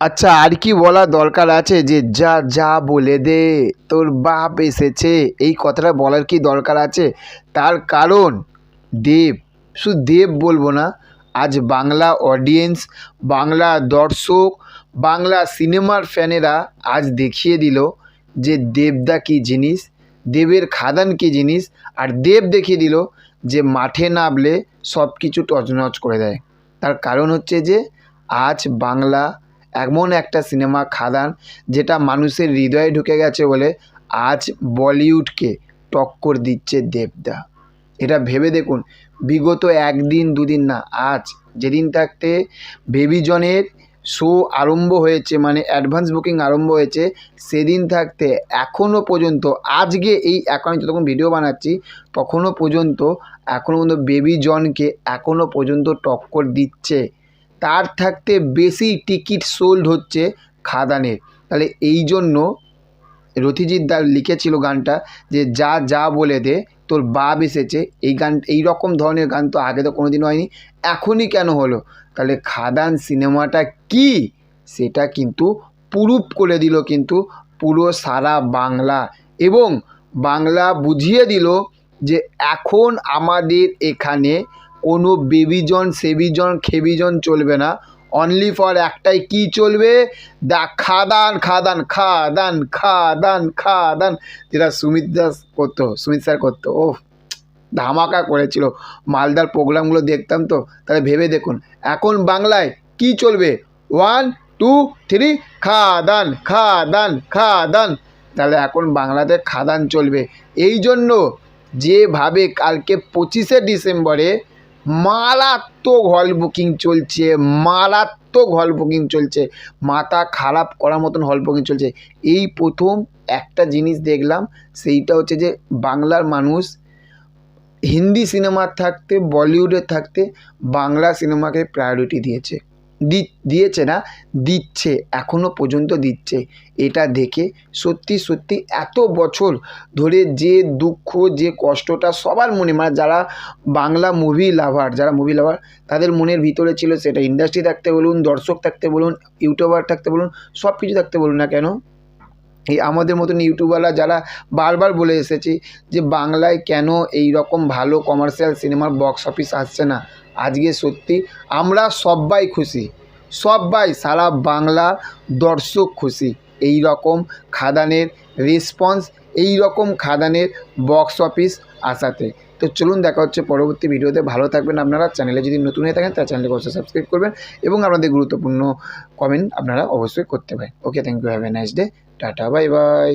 আচ্ছা আর কি বলা দরকার আছে যে যা যা বলে দে, তোর বাপ এসেছে, এই কথাটা বলার কি দরকার আছে? তার কারণ দেব, শুধু দেব বলব না, আজ বাংলা অডিয়েন্স বাংলা দর্শক, বাংলা সিনেমার ফ্যানেরা আজ দেখিয়ে দিল যে দেবদা কী জিনিস, দেবের খাদান কী জিনিস, আর দেব দেখিয়ে দিল যে মাঠে নামলে সব কিছু তছনছ করে দেয়। তার কারণ হচ্ছে যে, আজ বাংলা এমন একটা সিনেমা খাদান যেটা মানুষের হৃদয়ে ঢুকে গেছে বলে আজ বলিউডকে টক্কর দিচ্ছে দেবদা। এটা ভেবে দেখুন, বিগত একদিন, দুদিন না, আজ যেদিন থাকতে বেবিজনের শো আরম্ভ হয়েছে মানে অ্যাডভান্স বুকিং আরম্ভ হয়েছে, সেদিন থাকতে এখনও পর্যন্ত, আজকে এই এখন যতক্ষণ ভিডিও বানাচ্ছি তখনও পর্যন্ত এখনও পর্যন্ত বেবি জনকে এখনও পর্যন্ত টক্কর দিচ্ছে তার থাকতে বেশি টিকিট সোল্ড হচ্ছে খাদানের। তাহলে এই জন্য রথিজিৎ দা লিখেছিল গানটা যে, যা যা বলে দে, তোর বাপ এসেছে। এই গান, এই রকম ধরনের গান তো আগে তো কোনো দিন হয়নি, এখনই কেন হলো? তাহলে খাদান সিনেমাটা কি? সেটা কিন্তু প্রুফ করে দিল কিন্তু পুরো সারা বাংলা এবং বাংলা বুঝিয়ে দিল যে, এখন আমাদের এখানে কোনো বেবিজন, সেবিজন, খেবিজন চলবে না। অনলি ফর একটাই কি চলবে? দা খাদান খাদান খাদান খাদান খাদান। যেটা সুমিত দাস করতো, সুমিত স্যার করতো। ও ধামাকা করেছিল। মালদার প্রোগ্রামগুলো দেখতাম তো, তাহলে ভেবে দেখুন। এখন বাংলায় কি চলবে? ওয়ান টু থ্রি খাদান খাদান খাদান। তাহলে এখন বাংলাতে খাদান চলবে। এই জন্য যেভাবে কালকে পঁচিশে ডিসেম্বরে মারাত্মক হল বুকিং চলছে, মারাত্মক হল বুকিং চলছে। মাথা খারাপ করার মতন হল বুকিং চলছে। এই প্রথম একটা জিনিস দেখলাম, সেইটা হচ্ছে যে বাংলার মানুষ হিন্দি সিনেমা থাকতে বলিউডে থাকতে বাংলা সিনেমাকে প্রায়োরিটি দিয়েছে। দিয়েছে না, দিচ্ছে এখনও পর্যন্ত দিচ্ছে। এটা দেখে সত্যি সত্যি এত বছর ধরে যে দুঃখ, যে কষ্টটা সবার মনে মানে যারা বাংলা মুভি লাভার যারা মুভি লাভার তাদের মনের ভিতরে ছিল সেটা। ইন্ডাস্ট্রি থাকতে বলুন, দর্শক থাকতে বলুন ইউটিউবার থাকতে বলুন সব কিছু থাকতে বলুন না কেন? এই আমাদের মতন ইউটিউবাররা যারা বারবার বলে এসেছি যে বাংলায় কেন এই রকম ভালো কমার্শিয়াল সিনেমার বক্স অফিস আসছে না? আজকে সত্যি আমরা সবাই খুশি সবাই সারা বাংলা দর্শক খুশি। এই রকম খাদানের রেসপন্স এই রকম খাদানের বক্স অফিস আসাতে। তো চলুন দেখা হচ্ছে পরবর্তী ভিডিওতে। ভালো থাকবেন আপনারা। চ্যানেলে যদি নতুন হয়ে থাকেন তার চ্যানেলকে অবশ্যই সাবস্ক্রাইব করবেন এবং আপনাদের গুরুত্বপূর্ণ কমেন্ট আপনারা অবশ্যই করতে পারেন। Okay thank you have a nice day tata bye bye